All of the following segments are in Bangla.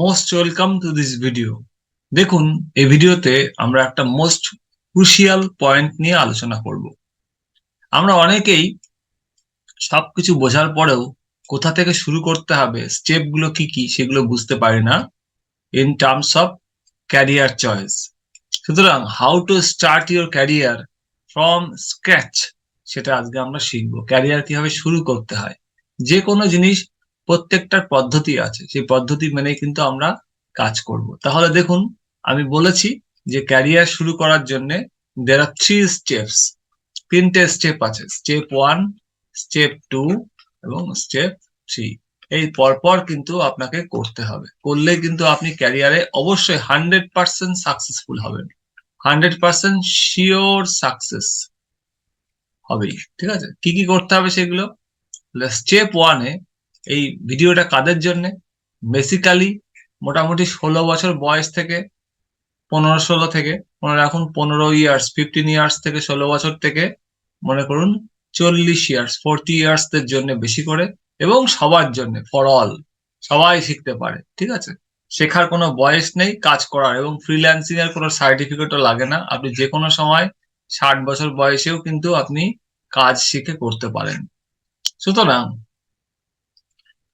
Most welcome to this video দেখুন, এই ভিডিওতে আমরা একটা মোস্ট ক্রুশিয়াল পয়েন্ট নিয়ে আলোচনা করব। আমরা অনেকেই সবকিছু বোঝার পরেও কোথা থেকে শুরু করতে হবে স্টেপগুলো কি কি, সেগুলো বুঝতে পারি না in terms of career choice সুতরাং how to start your career from scratch সেটা আজকে আমরা শিখব। ক্যারিয়ার কীভাবে শুরু করতে হয়? যে কোনো জিনিস প্রত্যেকটার পদ্ধতি আছে। সেই পদ্ধতি মেনে কিন্তু আমরা কাজ করব। তাহলে দেখুন, আমি বলেছি যে ক্যারিয়ার শুরু করার জন্য দের আর থ্রি স্টেপস তিনটে স্টেপ আছে। স্টেপ ওয়ান স্টেপ টু এবং স্টেপ থ্রি এই পরপর কিন্তু আপনাকে করতে হবে। করলে কিন্তু আপনি ক্যারিয়ারে অবশ্যই হান্ড্রেড পার্সেন্ট সাকসেসফুল হবেন। হান্ড্রেড পার্সেন্ট শিওর সাকসেস হবেই। ঠিক আছে? কি কি করতে হবে সেগুলো? স্টেপ ওয়ানে এই ভিডিওটা কাদের জন্য? বেসিক্যালি মোটামুটি ষোলো বছর বয়স থেকে, পনেরো ষোলো থেকে, মনে রাখুন পনেরো ইয়ার্স ফিফটিন ইয়ার্স থেকে ষোলো বছর থেকে, মনে করুন চল্লিশ ইয়ার্স ফোরটি ইয়ার্স দের জন্য বেশি করে এবং সবার জন্য ফর অল সবাই শিখতে পারে, ঠিক আছে? শেখার কোনো বয়স নেই কাজ করার, এবং ফ্রিল্যান্সিং এর কোনো সার্টিফিকেটও লাগে না। আপনি যে কোনো সময় ষাট বছর বয়সেও কিন্তু আপনি কাজ শিখে করতে পারেন। সুতরাং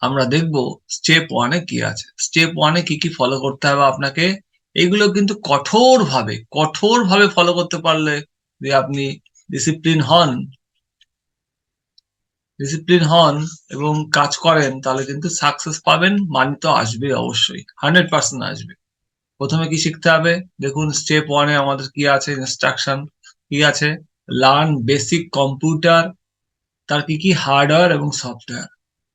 আমরা দেখব স্টেপ ওয়ানে কি আছে। স্টেপ ওয়ানে কি কি ফলো করতে হবে আপনাকে? এগুলো কিন্তু কঠোর ভাবে কঠোর ভাবে ফলো করতে পারলে যে আপনি ডিসিপ্লিন হন ডিসিপ্লিন হন এবং কাজ করেন, তাহলে কিন্তু সাকসেস পাবেন মানি তো আসবে অবশ্যই হান্ড্রেড পার্সেন্ট আসবে। প্রথমে কি শিখতে হবে? দেখুন স্টেপ ওয়ানে আমাদের কি আছে? ইনস্ট্রাকশন কি আছে? লার্ন বেসিক কম্পিউটার তার কি কি হার্ডওয়্যার এবং সফটওয়্যার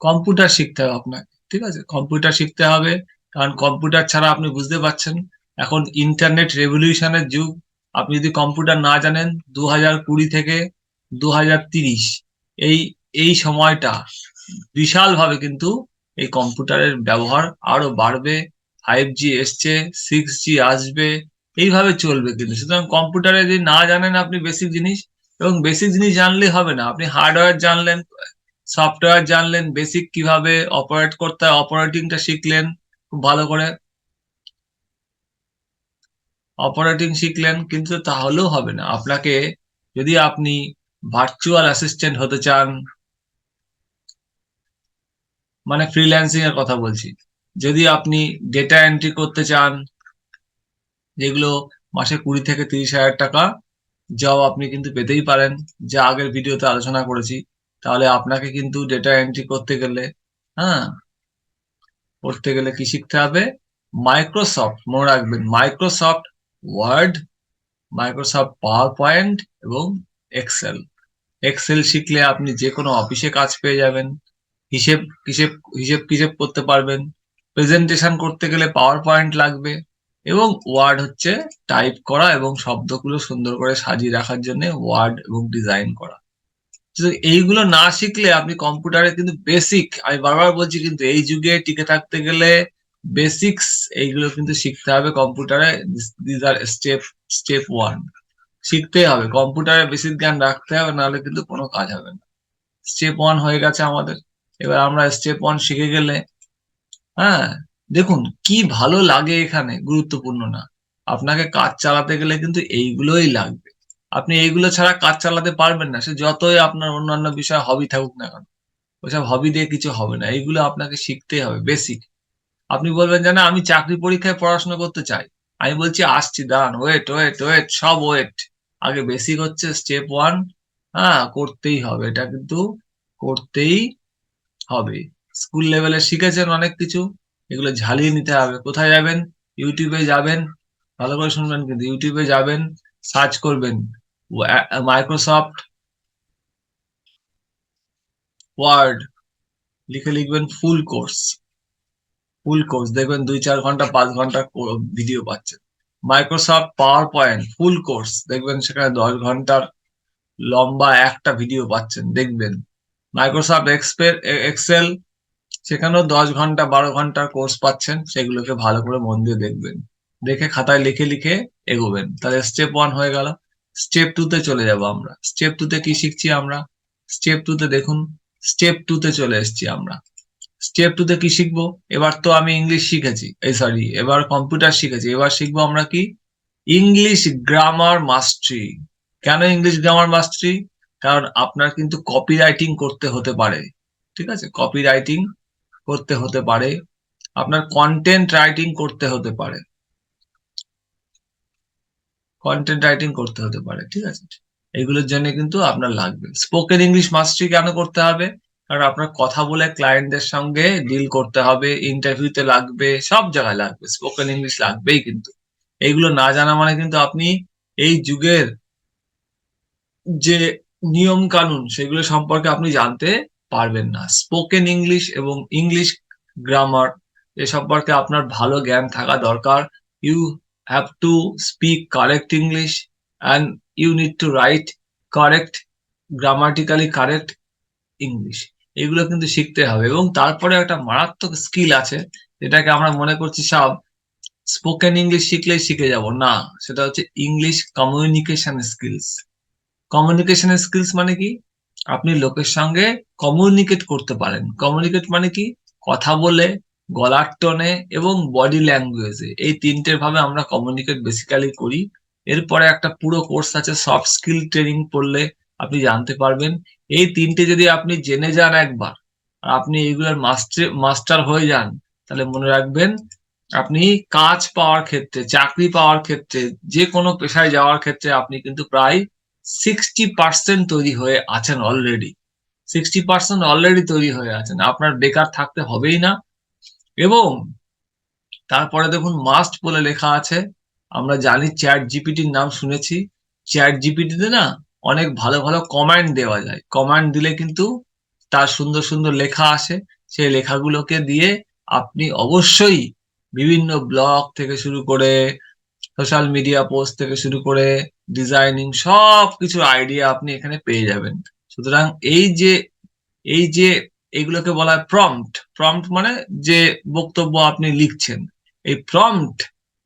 কম্পিউটার শিখতে হবে আপনাকে, ঠিক আছে? কম্পিউটার শিখতে হবে, কারণ কম্পিউটার ছাড়া আপনি বুঝতে পারছেন এখন ইন্টারনেট রেভলিউশনের যুগ, আপনি যদি কম্পিউটার না জানেন দু হাজার কুড়ি থেকে দু হাজার তিরিশ, এই এই সময়টা বিশালভাবে কিন্তু এই কম্পিউটারের ব্যবহার আরও বাড়বে ফাইভ জি এসছে সিক্স জি আসবে, এইভাবে চলবে কিন্তু। সুতরাং কম্পিউটারে যদি না জানেন আপনি বেসিক জিনিস, এবং বেসিক জিনিস জানলে হবে না। আপনি হার্ডওয়্যার জানলেন সফটওয়্যার জানলেন বেসিক কীভাবে অপারেট করতে হয় অপারেটিংটা শিখলেন, খুব ভালো করে। অপারেটিং শিখলেন, কিন্তু তাহলেও হবে না। আপনাকে যদি আপনি ভার্চুয়াল অ্যাসিস্ট্যান্ট হতে চান মানে ফ্রিল্যান্সিং এর কথা বলছি, যদি আপনি ডেটা এন্ট্রি করতে চান, যেগুলো মাসে কুড়ি থেকে তিরিশ হাজার টাকা জব আপনি কিন্তু পেতেই পারেন, যা আগের ভিডিওতে আলোচনা করেছি। তাহলে আপনাকে কিন্তু ডেটা এন্ট্রি করতে গেলে হ্যাঁ? করতে গেলে কি শিখতে হবে? মাইক্রোসফট মনে রাখবেন Microsoft Word Microsoft PowerPoint এবং এক্সেল এক্সেল শিখলে আপনি যে কোনো অফিসে কাজ পেয়ে যাবেন। হিসেব হিসেব হিসেব কিসেব করতে পারবেন। প্রেজেন্টেশন করতে গেলে পাওয়ার পয়েন্ট লাগবে এবং ওয়ার্ড হচ্ছে টাইপ করা এবং শব্দগুলো সুন্দর করে সাজিয়ে রাখার জন্য ওয়ার্ড এবং ডিজাইন করা। এইগুলো না শিখলে আপনি কম্পিউটারে কিন্তু বেসিক আমি বারবার বলছি কিন্তু এই যুগে টিকে থাকতে গেলে বেসিক্স এইগুলো কিন্তু শিখতে হবে কম্পিউটারে this are step step one শিখতে হবে কম্পিউটারে বেসিক জ্ঞান রাখতে হবে, নাহলে কিন্তু কোনো কাজ হবে না। স্টেপ ওয়ান হয়ে গেছে আমাদের। এবার আমরা স্টেপ ওয়ান শিখে গেলে হ্যাঁ দেখুন কি ভালো লাগে এখানে, গুরুত্বপূর্ণ না। আপনাকে কাজ চালাতে গেলে কিন্তু এইগুলোই লাগবে। আপনি এইগুলো ছাড়া কাজ চালাতে পারবেন না। সে যতই আপনার অন্যান্য বিষয় হবি থাকুক না কেন, ওইসব হবি দিয়ে কিছু হবে না। এইগুলো আপনাকে শিখতেই হবে বেসিক আপনি বলবেন যে, না, আমি চাকরি পরীক্ষায় পড়াশোনা করতে চাই। আমি বলছি, আসছি দাঁড়ান ওয়েট ওয়েট ওয়েট সব ওয়েট আগে বেসিক হচ্ছে স্টেপ ওয়ান হ্যাঁ করতেই হবে। এটা কিন্তু করতেই হবে। স্কুল লেভেলে শিখেছেন অনেক কিছু, এগুলো ঝালিয়ে নিতে হবে। কোথায় যাবেন? ইউটিউবে যাবেন, ভালো করে শুনবেন কিন্তু ইউটিউবে যাবেন সার্চ করবেন। মাইক্রোসফট ওয়ার্ড লিখে লিখবেন ফুল কোর্স ফুল কোর্স দেখবেন দুই চার ঘণ্টা, পাঁচ ঘণ্টা ভিডিও পাচ্ছেন। Microsoft PowerPoint full course দেখবেন সেখানে দশ ঘণ্টার লম্বা একটা ভিডিও পাচ্ছেন, দেখবেন। মাইক্রোসফট এক্সেল সেখানেও দশ ঘণ্টা, বারো ঘণ্টার কোর্স পাচ্ছেন, সেগুলোকে ভালো করে মন দিয়ে দেখবেন। দেখে খাতায় লিখে লিখে এগোবেন। তাহলে স্টেপ ওয়ান হয়ে গেল। স্টেপ টু তে চলে যাব আমরা। স্টেপ টু তে কি শিখছি আমরা? স্টেপ টু তে দেখুন স্টেপ টু তে চলে এসছি আমরা। স্টেপ টু তে কি শিখব? এবার তো আমি ইংলিশ শিখেছি। এই সরি এবার কম্পিউটার শিখেছি। এবার শিখব আমরা কি? ইংলিশ গ্রামার মাস্টারি কেন ইংলিশ গ্রামার মাস্টারি কারণ আপনার কিন্তু কপি রাইটিং করতে হতে পারে। ঠিক আছে? কপি রাইটিং করতে হতে পারে। আপনার কন্টেন্ট রাইটিং করতে হতে পারে। কন্টেন্ট রাইটিং করতে হতে পারে, ঠিক আছে? এগুলোর জন্য কিন্তু আপনার লাগবে। স্পোকেন ইংলিশ মাস্টারি কেন করতে হবে? কারণ আপনার কথা বলে ক্লায়েন্টদের সঙ্গে ডিল করতে হবে ইন্টারভিউতে লাগবে, সব জায়গায় লাগবে স্পোকেন ইংলিশ লাগবেই কিন্তু। এইগুলো না জানা মানে কিন্তু আপনি এই যুগের যে নিয়ম কানুন সেগুলো সম্পর্কে আপনি জানতে পারবেন না। স্পোকেন ইংলিশ এবং ইংলিশ গ্রামার এ সম্পর্কে আপনার ভালো জ্ঞান থাকা দরকার। You have to speak correct English and you need to write correct grammatically correct English এগুলো কিন্তু শিখতে হবে এবং তারপরে একটা মারাত্মক স্কিল আছে যেটাকে আমরা মনে করছি সব স্পোকেন ইংলিশ শিখলেই শিখে যাব। না, সেটা হচ্ছে English communication skills communication skills মানে কি? আপনি লোকের সঙ্গে কমিউনিকেট করতে পারেন। কমিউনিকেট মানে কি? কথা বলে গলার টনে এবং বডি ল্যাঙ্গুয়েজে এই তিনটে ভাবে আমরা কমিউনিকেট বেসিক্যালি করি। এরপরে একটা পুরো কোর্স আছে সফট স্কিল ট্রেনিং পড়লে আপনি জানতে পারবেন। এই তিনটে যদি আপনি জেনে যান একবার, আর আপনি এগুলোর মাস্টার মাস্টার হয়ে যান, তাহলে মনে রাখবেন আপনি কাজ পাওয়ার ক্ষেত্রে, চাকরি পাওয়ার ক্ষেত্রে, যে কোনো পেশায় যাওয়ার ক্ষেত্রে আপনি কিন্তু প্রায় সিক্সটি পার্সেন্ট তৈরি হয়ে আছেন অলরেডি সিক্সটি পার্সেন্ট অলরেডি তৈরি হয়ে আছেন। আপনার বেকার থাকতে হবেই না। এবং তারপরে দেখুন মাস্ট বলে লেখা আছে। আমরা জানি চ্যাট জিপিটির নাম শুনেছি। চ্যাট জিপিটিতে না অনেক ভালো ভালো কমান্ড দেওয়া যায়। কমান্ড দিলে কিন্তু তার সুন্দর সুন্দর লেখা আসে। সেই লেখাগুলোকে দিয়ে আপনি অবশ্যই বিভিন্ন ব্লগ থেকে শুরু করে সোশ্যাল মিডিয়া পোস্ট থেকে শুরু করে ডিজাইনিং সব কিছুর আইডিয়া আপনি এখানে পেয়ে যাবেন। সুতরাং এই যে এই যে এগুলোকে বলা হয় প্রম্পট প্রম্পট মানে যে বক্তব্য আপনি লিখছেন। এই প্রম্পট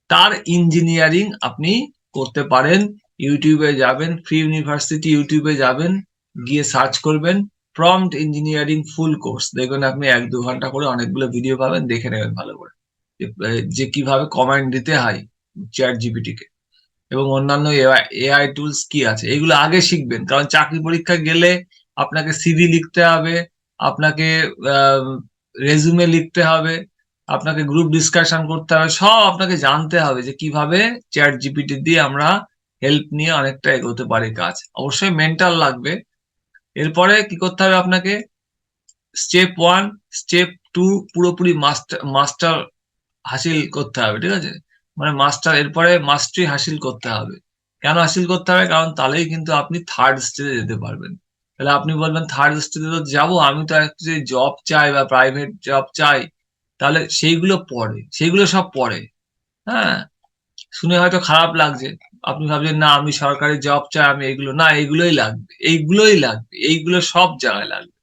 তার ইঞ্জিনিয়ারিং আপনি করতে পারেন। ইউটিউবে যাবেন ফ্রি ইউনিভার্সিটি ইউটিউবে যাবেন, গিয়ে সার্চ করবেন। প্রম্পট ইঞ্জিনিয়ারিং ফুল কোর্স দেখবেন আপনি এক দু ঘণ্টা করে অনেকগুলো ভিডিও পাবেন, দেখে নেবেন ভালো করে। যে কীভাবে কমান্ড দিতে হয় চ্যাট জিপিটিকে এবং অন্যান্য এআই টুলস কি আছে? এগুলো আগে শিখবেন। কারণ চাকরি পরীক্ষা গেলে আপনাকে সিভি লিখতে হবে আপনাকে রেজুমে লিখতে হবে, আপনাকে গ্রুপ ডিসকাশন করতে হবে, সব আপনাকে জানতে হবে যে কীভাবে চ্যাট জিপিটি দিয়ে আমরা হেল্প নিয়ে অনেকটা এগোতে পারি কাজ। অবশ্যই মেন্টাল লাগবে। এরপরে কি করতে হবে আপনাকে? স্টেপ ওয়ান স্টেপ টু পুরোপুরি মাস্টার মাস্টার হাসিল করতে হবে, ঠিক আছে? মানে মাস্টার এরপরে মাস্টারি হাসিল করতে হবে। কেন হাসিল করতে হবে? কারণ তাহলেই কিন্তু আপনি থার্ড স্টেজে যেতে পারবেন। তাহলে আপনি বলবেন থার্ড স্টেজে তো যাব, আমি তো একটা জব চাই বা প্রাইভেট জব চাই, তাহলে সেইগুলো পড়ে সেইগুলো সব পড়ে হ্যাঁ? শুনে হয়তো খারাপ লাগছে। আপনি ভাবছেন, না, আমি সরকারি জব চাই, আমি এগুলো না এইগুলোই লাগবে এইগুলোই লাগবে, এইগুলো সব জায়গায় লাগবে।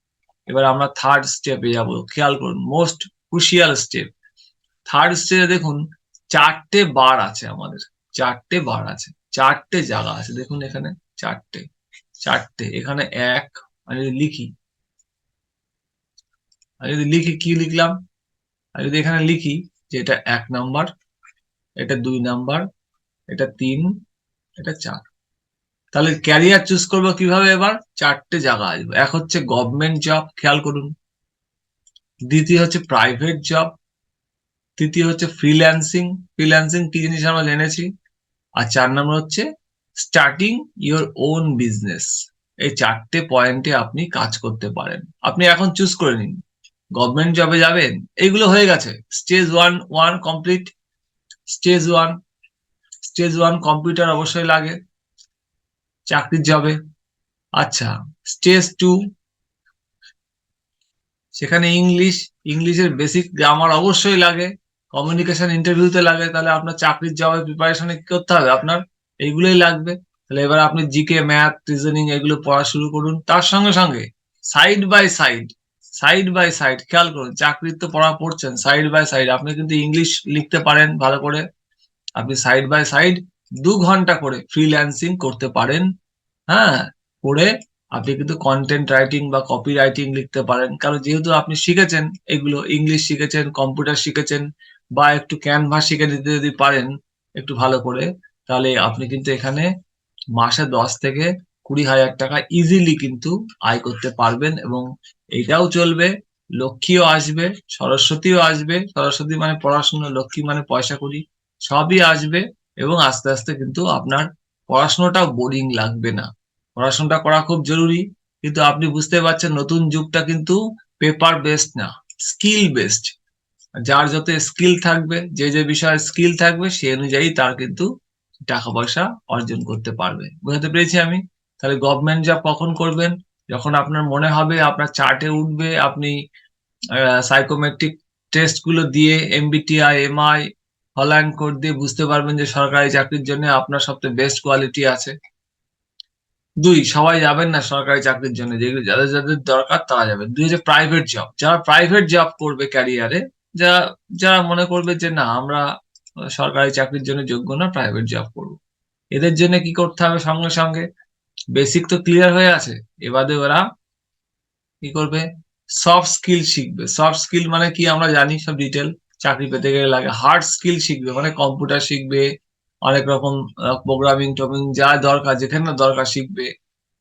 এবার আমরা থার্ড স্টেপে যাব, খেয়াল করুন মোস্ট ক্রুশিয়াল স্টেপ থার্ড স্টেজে দেখুন, চারটে বার আছে আমাদের, চারটে বার আছে, চারটে জায়গা আছে। দেখুন এখানে, চারটে। চারটে। এখানে এক, আমি যদি লিখি, আমি যদি লিখি, কি লিখলাম? আমি যদি এখানে লিখি যে এটা এক নাম্বার, এটা দুই নাম্বার, এটা তিন, এটা চার। তাহলে ক্যারিয়ার চুজ করব কীভাবে এবার? চারটে জায়গা আসবে। এক হচ্ছে গভর্নমেন্ট জব খেয়াল করুন। দ্বিতীয় হচ্ছে প্রাইভেট জব তৃতীয় হচ্ছে ফ্রিল্যান্সিং ফ্রিল্যান্সিং কি জিনিস আমরা জেনেছি? আর চার নম্বর হচ্ছে স্টার্টিং ইওর ওন বিজনেস এই চারটে পয়েন্টে আপনি কাজ করতে পারেন। আপনি এখন চুজ করে নিন। গভর্নমেন্ট জবে যাবেন, এইগুলো হয়ে গেছে। Stage one one complete stage one stage one computer অবশ্যই লাগে। চাকরির জবে আচ্ছা স্টেজ টু সেখানে ইংলিশ ইংলিশের বেসিক গ্রামার অবশ্যই লাগে। কমিউনিকেশন ইন্টারভিউতে লাগে। তাহলে আপনার চাকরির জবে প্রিপারেশনে কি করতে হবে? আপনার এইগুলোই লাগবে। তাহলে এবার আপনি জিকে ম্যাথ রিজনিং এগুলো পড়া শুরু করুন। তার সঙ্গে সঙ্গে side by side side by side খেয়াল করুন চাকরির তো পড়া পড়ছেন সাইড বাই সাইড আপনি কিন্তু ইংলিশ লিখতে পারেন ভালো করে। আপনি সাইড বাই সাইড দু ঘণ্টা করে ফ্রিল্যান্সিং করতে পারেন। হ্যাঁ করে আপনি কিন্তু কন্টেন্ট রাইটিং বা কপি রাইটিং লিখতে পারেন। কারণ যেহেতু আপনি শিখেছেন এগুলো ইংলিশ শিখেছেন কম্পিউটার শিখেছেন, বা একটু ক্যানভাস শিখে নিতে যদি পারেন, একটু ভালো করে তাহলে আপনি কিন্তু এখানে মাসে দশ থেকে কুড়ি হাজার টাকা ইজিলি কিন্তু আয় করতে পারবেন এবং এটাও চলবে, লক্ষ্মীও আসবে, সরস্বতীও আসবে, সরস্বতী মানে পড়াশোনা, লক্ষ্মী মানে পয়সা করি সবই আসবে এবং আস্তে আস্তে কিন্তু আপনার পড়াশোনাটাও বোরিং লাগবে না। পড়াশোনাটা করা খুব জরুরি, কিন্তু আপনি বুঝতে পারছেন নতুন যুগটা কিন্তু পেপার বেসড না স্কিল বেসড যার যত স্কিল থাকবে, যে যে বিষয়ে স্কিল থাকবে, সে অনুযায়ী তার কিন্তু টাকা পয়সা অর্জন করতে পারবে। বুঝতে পেরেছি আমি? তাহলে গভর্নমেন্ট জব কখন করবেন? যখন আপনার মনে হবে, আপনার চার্টে উঠবে, আপনি সাইকোমেট্রিক টেস্টগুলো দিয়ে এমবিটিআই এমআই হল্যান্ড কোড দিয়ে বুঝতে পারবেন যে সরকারি চাকরির জন্য আপনার সবচেয়ে বেস্ট কোয়ালিটি আছে। দুই, সবাই যাবেন না সরকারি চাকরির জন্য? যেগুলো, যাদের যাদের দরকার তারা যাবেন। দুই হচ্ছে প্রাইভেট জব যারা প্রাইভেট জব করবে ক্যারিয়ারে যারা যারা মনে করবে যে না, আমরা সরকারি চাকরির জন্য যোগ্য না প্রাইভেট জব করব। এদের জন্য কি করতে হবে সঙ্গে সঙ্গে? বেসিক তো ক্লিয়ার হয়ে আছে। এবারে ওরা কি করবে? সফট স্কিল শিখবে। সফট স্কিল মানে কি আমরা জানি সব ডিটেল চাকরি পেতে গেলে লাগে। হার্ড স্কিল শিখবে মানে কম্পিউটার শিখবে, অনেক রকম প্রোগ্রামিং টপিং যা দরকার, যেখানে দরকার শিখবে।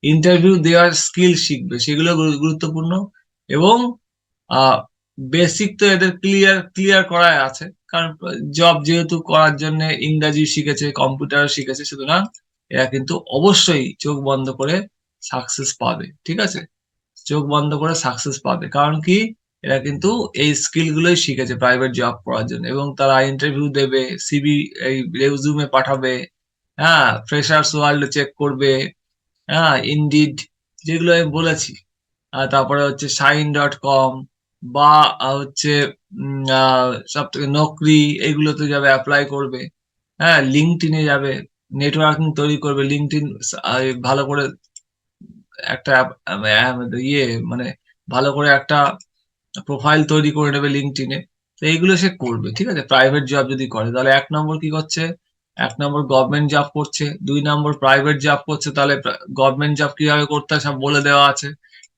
ইন্টারভিউ দেওয়ার স্কিল শিখবে, সেগুলো গুরুত্বপূর্ণ। এবং বেসিক তো এদের ক্লিয়ার ক্লিয়ার করাই আছে। কারণ জব যেহেতু করার জন্য ইংরাজি শিখেছে কম্পিউটার শিখেছে, সুতরাং এরা কিন্তু অবশ্যই চোখ বন্ধ করে সাকসেস পাবে, ঠিক আছে? চোখ বন্ধ করে সাকসেস পাবে। কারণ কি? এরা কিন্তু এই স্কিল গুলোই শিখেছে প্রাইভেট জব করার জন্য। এবং তারা ইন্টারভিউ দেবে সিবি এই রেজুমে পাঠাবে হ্যাঁ? ফ্রেশার্স ওয়ার্ল্ড চেক করবে হ্যাঁ? ইনডিড যেগুলো আমি বলেছি। তারপরে হচ্ছে সাইন ডট কম বা হচ্ছে সব থেকে নকরি এগুলোতে যাবে অ্যাপ্লাই করবে। হ্যাঁ লিঙ্কটিনে যাবে নেটওয়ার্কিং তৈরি করবে। লিঙ্কটিন ভালো করে একটা ইয়ে মানে ভালো করে একটা প্রোফাইল তৈরি করে নেবে লিঙ্কটিনে তো এইগুলো সে করবে, ঠিক আছে? প্রাইভেট জব যদি করে, তাহলে এক নম্বর কি করছে? এক নম্বর গভর্নমেন্ট জব করছে। দুই নম্বর প্রাইভেট জব করছে, তাহলে গভর্নমেন্ট জব কীভাবে করতে হয় সব বলে দেওয়া আছে।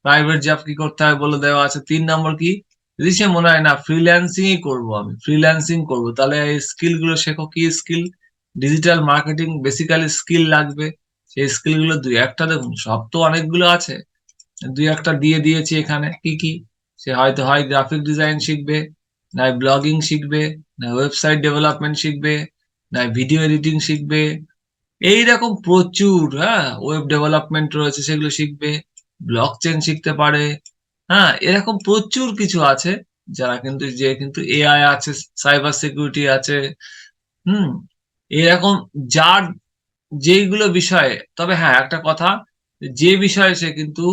প্রাইভেট জব কি করতে হয় বলে দেওয়া আছে। তিন নম্বর কি? যদি সে মনে হয়, না ফ্রিল্যান্সিং করব আমি ফ্রিল্যান্সিং করব তাহলে এই স্কিলগুলো শেখো। কি skill digital marketing basically skill লাগবে। সেই স্কিলগুলো দুই একটা দেখুন, সব তো অনেকগুলো আছে। দুই একটা দিয়ে দিয়েছি এখানে। কি কি? সে হয়তো হয় গ্রাফিক ডিজাইন শিখবে না ব্লগিং শিখবে না ওয়েবসাইট ডেভেলপমেন্ট শিখবে না ভিডিও এডিটিং শিখবে। এইরকম প্রচুর হ্যাঁ ওয়েব ডেভেলপমেন্ট রয়েছে, সেগুলো শিখবে। ব্লক চেন শিখতে পারে। হ্যাঁ এরকম প্রচুর কিছু আছে যারা কিন্তু যে কিন্তু এআই আছে সাইবার সিকিউরিটি আছে, হুম, এরকম যার যেইগুলো বিষয়ে, তবে হ্যাঁ একটা কথা, যে বিষয়ে সে কিন্তু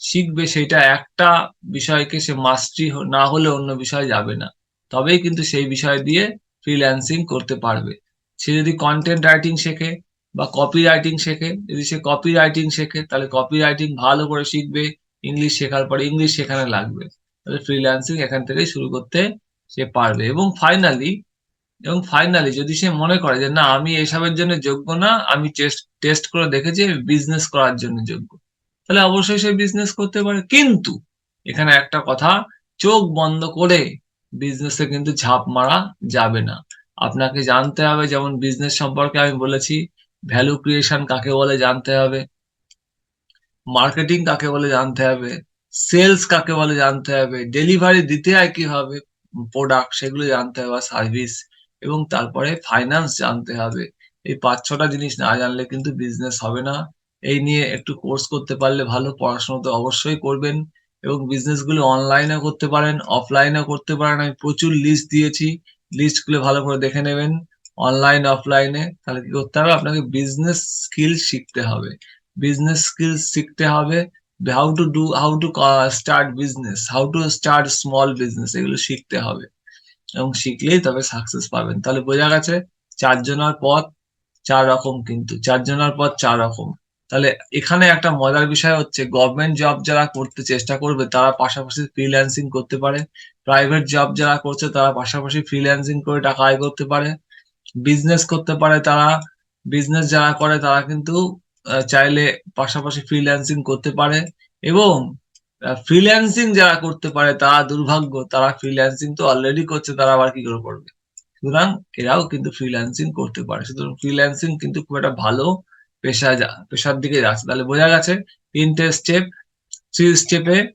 শিখবে সেটা একটা বিষয়কে সে মাস্টারি না হলে অন্য বিষয়ে যাবে না। তবেই কিন্তু সেই বিষয় দিয়ে ফ্রিল্যান্সিং করতে পারবে। সে যদি কন্টেন্ট রাইটিং শেখে বা কপি রাইটিং শেখে। যদি সে কপি রাইটিং শেখে, তাহলে কপি রাইটিং ভালো করে শিখবে ইংলিশ শেখার পরে ইংলিশ সেখানে লাগবে। তাহলে ফ্রিল্যান্সিং এখান থেকেই শুরু করতে সে পারবে। এবং ফাইনালি এবং ফাইনালি যদি সে মনে করে যে, না, আমি এসবের জন্য যোগ্য না, আমি টেস্ট করে দেখেছি বিজনেস করার জন্য যোগ্য। তাহলে অবশ্যই সে বিজনেস করতে পারে। কিন্তু এখানে একটা কথা, চোখ বন্ধ করে বিজনেসে কিন্তু ঝাঁপ মারা যাবে না। আপনাকে জানতে হবে, যেমন বিজনেস সম্পর্কে আমি বলেছি ভ্যালু ক্রিয়েশন কাকে বলে জানতে হবে মার্কেটিং কাকে বলে জানতে হবে সেলস কাকে বলে জানতে হবে ডেলিভারি দিতে হয় কীভাবে প্রোডাক্ট সেগুলো জানতে হবে সার্ভিস এবং তারপরে ফাইন্যান্স জানতে হবে। এই পাঁচ ছটা জিনিস না জানলে কিন্তু বিজনেস হবে না। এই নিয়ে একটু কোর্স করতে পারলে ভালো, পড়াশোনা তো অবশ্যই করবেন এবং বিজনেসগুলো অনলাইনেও করতে পারেন অফলাইনেও করতে পারেন। আমি প্রচুর লিস্ট দিয়েছি। লিস্টগুলো ভালো করে দেখে নেবেন। অনলাইন অফলাইনে তাহলে কি করতে হবে? আপনাকে বিজনেস স্কিল শিখতে হবে। বিজনেস স্কিল শিখতে হবে। How to do how to start business how to start small business এগুলো শিখতে হবে। এবং শিখলেই তবে সাকসেস পাবেন। তাহলে বোঝা গেছে চারজনার পথ চার রকম কিন্তু। চারজনার পথ চার রকম। তাহলে এখানে একটা মজার বিষয় হচ্ছে গভর্নমেন্ট জব যারা করতে চেষ্টা করবে, তারা পাশাপাশি ফ্রিল্যান্সিং করতে পারে। প্রাইভেট জব যারা করছে, তারা পাশাপাশি ফ্রিল্যান্সিং করে টাকা আয় করতে পারে। বিজনেস করতে পারে তারা বিজনেস যারা করে তারা কিন্তু চাইলে পাশাপাশি ফ্রিল্যান্সিং করতে পারে এবং ফ্রিল্যান্সিং যারা করতে পারে তারা দুর্ভাগ্য, তারা ফ্রিল্যান্সিং তো অলরেডি করছে, তারা আবার কি করে করবে? সুতরাং এরাও কিন্তু ফ্রিল্যান্সিং করতে পারে। সুতরাং ফ্রিল্যান্সিং কিন্তু খুব একটা ভালো পেশা যা- পেশার দিকে যাচ্ছে। তাহলে বোঝা গেছে, তিনটে স্টেপ থ্রি স্টেপে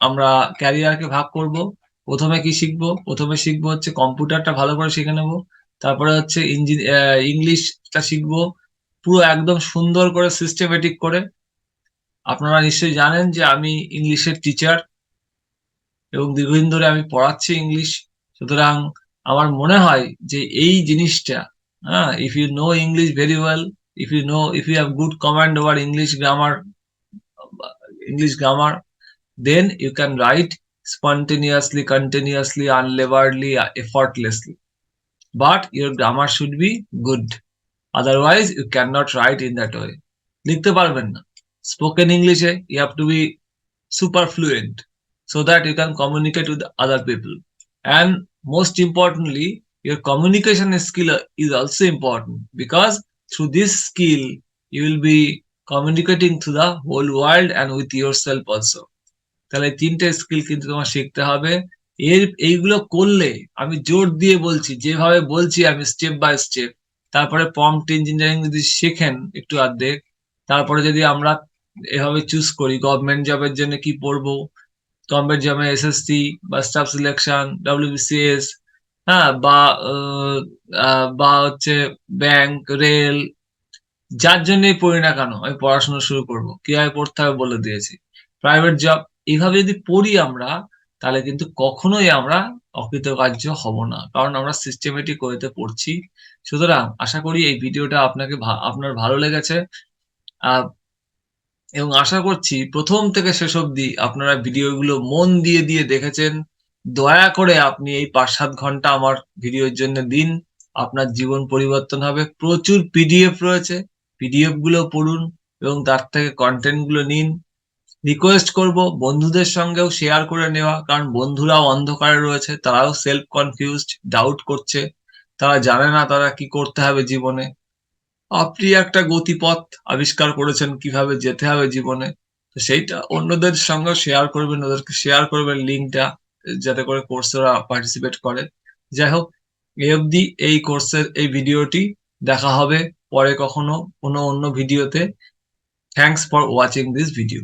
আমরা ক্যারিয়ারকে ভাগ করব। প্রথমে কি শিখব? প্রথমে শিখব হচ্ছে কম্পিউটারটা ভালো করে শিখে নেব। তারপরে হচ্ছে ইঞ্জিন ইংলিশটা শিখব। পুরো একদম সুন্দর করে সিস্টেমেটিক করে। আপনারা নিশ্চয়ই জানেন যে আমি ইংলিশের টিচার এবং দীর্ঘদিন ধরে আমি পড়াচ্ছি ইংলিশ। সুতরাং আমার মনে হয় যে এই জিনিসটা হ্যাঁ if you know English very well if you know if you have good command over English grammar English grammar then you can write spontaneously, continuously, unlaboredly, effortlessly. But your grammar should be good. Otherwise, you cannot write in that way. লিখতে পারবেন না স্পোকেন ইংলিশে you have to be super fluent so that you can communicate with other people. And most importantly, your communication skill is also important because through this skill, you will be communicating to the whole world and with yourself also. তাহলে তিনটে স্কিল কিন্তু তোমার শিখতে হবে এর, এইগুলো করলে আমি জোর দিয়ে বলছি, যেভাবে বলছি আমি স্টেপ বাই স্টেপ তারপরে প্রম্পট ইঞ্জিনিয়ারিং যদি শেখেন একটু অর্ধেক, তারপরে যদি আমরা এভাবে চুজ করি গভর্নমেন্ট জবের জন্য কি পড়ব গভর্নমেন্ট জবে এসএসসি বা স্টাফ সিলেকশন ডব্লিউবিসিএস হ্যাঁ বা বা হচ্ছে ব্যাংক রেল যার জন্যই পড়ি না কেন, আমি পড়াশোনা শুরু করব। কীভাবে পড়তে হবে বলে দিয়েছি। প্রাইভেট জব এইভাবে যদি পড়ি আমরা তাহলে কিন্তু কখনোই আমরা অকৃতকার্য হব না। কারণ আমরা সিস্টেমেটিক ওয়েতে পড়ছি। সুতরাং আশা করি এই ভিডিওটা আপনাকে আপনার ভালো লেগেছে। এবং আশা করছি প্রথম থেকে শেষ অবধি আপনারা ভিডিওগুলো মন দিয়ে দিয়ে দেখেছেন। দয়া করে আপনি এই পাঁচ সাত ঘণ্টা আমার ভিডিওর জন্য দিন। আপনার জীবন পরিবর্তন হবে। প্রচুর পিডিএফ রয়েছে। পিডিএফগুলো পড়ুন এবং তার থেকে কন্টেন্টগুলো নিন। রিকোয়েস্ট করব, বন্ধুদের সঙ্গেও শেয়ার করে নেওয়া, কারণ বন্ধুরাও অন্ধকারে রয়েছে, তারাও সেলফ কনফিউজড ডাউট করছে। তারা জানে না তারা কি করতে হবে জীবনে। আপনি একটা গতিপথ আবিষ্কার করেছেন, কীভাবে যেতে হবে জীবনে। তো সেইটা অন্যদের সঙ্গে শেয়ার করবেন, ওদেরকে শেয়ার করবেন লিঙ্কটা যাতে করে কোর্সে ওরা পার্টিসিপেট করে। যাই হোক, এ অবধি এই কোর্সের এই ভিডিওটি দেখা হবে পরে কখনো কোনো অন্য ভিডিওতে thanks for watching this video